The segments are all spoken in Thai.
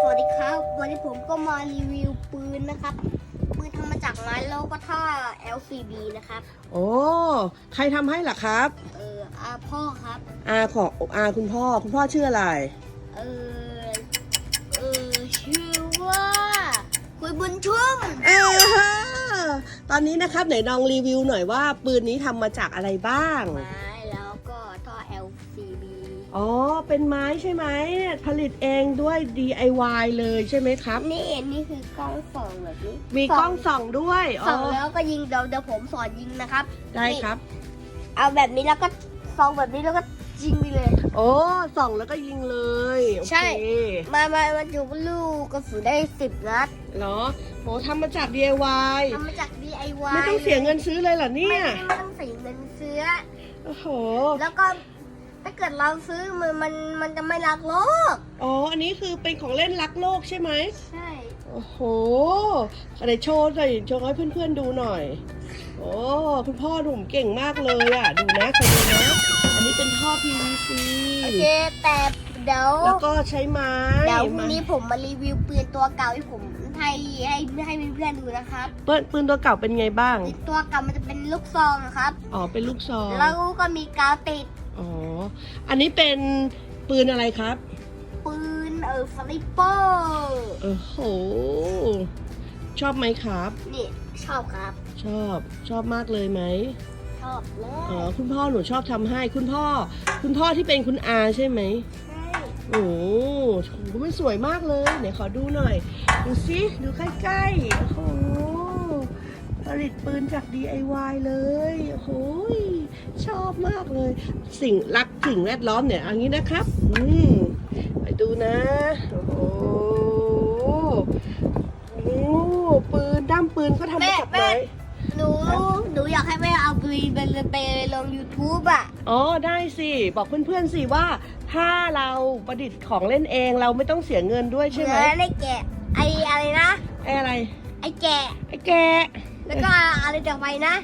สวัสดีครับวันนี้ผมก็มารีวิวปืนนะครับ ปืนทำมาจากไม้แล้วก็ท่า LCB นะครับ โอ้ ใครทำให้ล่ะครับ เอออาพ่อครับอาของอาคุณพ่อ คุณพ่อชื่ออะไร เออ เออ ชื่อว่าคุยบุญชุ่มเออตอนนี้นะครับไหนลองรีวิวหน่อยว่าปืนนี้ทำมาจากอะไรบ้าง ไม้แล้วก็ท่อ LCB อ๋อ เป็นไม้ใช่ไหมเนี่ยผลิตเองด้วย DIY เลยใช่ไหมครับ นี่นี่คือกล้องส่องแบบนี้มีกล้องส่องด้วยส่องแล้วก็ยิงเดี๋ยวเดี๋ยวผมสอนยิงนะครับได้ครับ เอาแบบนี้แล้วก็ส่องแบบนี้แล้วก็ยิงไปเลย โอ้ส่องแล้วก็ยิงเลยโอใช่เคมามามาจุลูกกระสุนได้สิบนัดเหรอโหทำมาจาก DIY ทำมาจาก DIY ไม่ต้องเสียเงินซื้อเลยเหรอเนี่ไม่ยไม่ต้องเสียเงินซื้อโอ้โหแล้วก็ ถ้าเกิดเราซื้อมันมันมันจะไม่รักโลก อ๋อ อันนี้คือเป็นของเล่นรักโลกใช่ไหม ใช่ โอ้โหอะไรโชว์หน่อยโชว์ให้เพื่อนๆดูหน่อย โอ้คุณพ่อหนุ่มเก่งมากเลยอะ ดูนะคอยดูนะ อันนี้เป็นท่อ PVC โอเคแต่เดี๋ยวแล้วก็ใช้ไม้เดี๋ยวพรุ่งมานี้ผมมารีวิวปืนตัวเก่าให้ผมให้ให้ให้เพื่อนๆดูนะครับปืนปืนตัวเก่าเป็นไงบ้าง ตัวเก่ามันจะเป็นลูกซองครับ อ๋อ เป็นลูกซอง แล้วก็มีกาวติด อ๋ออันนี้เป็นปืนอะไรครับ ปืนเออสไนเปอร์โอ้โห ชอบไหมครับ นี่ชอบครับ ชอบชอบมากเลยไหมชอบเลอ๋อยคุณพ่อหนูชอบทำให้ คุณพ่อ คุณพ่อที่เป็นคุณอาใช่ไหมใช่โอ้โหมันสวยมากเลยไหนขอดูหน่อย ดูสิดูใกล้ๆโอ้โหผ ลิตปืนจาก DIY เลยโอ้โหยชอบมากเลย สิ่งรักสิ่งแวดล้อมเนี่ยเอันนี้นะครับ อืมไปดูนะ โอ้โหโอ้โหปืนด้ามปืนก็ทำมาจากไม้หนู หนูอยากให้แม่เอาปืนไปไปลง YouTube อะ อ๋อได้สิ บอกเพื่อนๆสิว่า ถ้าเราประดิษฐ์ของเล่นเองเราไม่ต้องเสียเงินด้วยใช่ไหมเนื้อในแกะไออะไรนะ ไอ้อะไร ไอแกะไอ้แกะ แล้วก็อะไรต่อไปนะ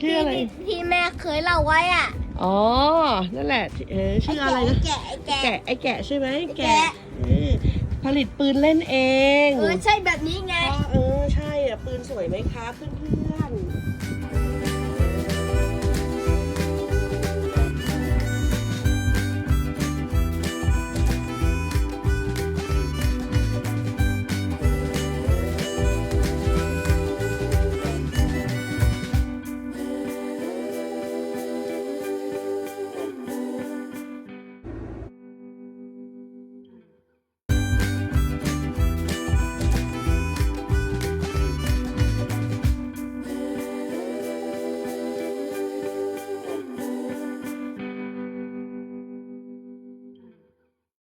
ชื่ออะไร ที่ที่แม่เคยเล่าไว้อะอ๋อ นั่นแหละเออชื่ออะไรนะไแกะไอแกะ แกะไอ้แกะใช่ไหมแกะ เออผลิตปืนเล่นเองเออใช่แบบนี้ไงอ๋อเออใช่อะปืนสวยไหมคะเพื่อนๆ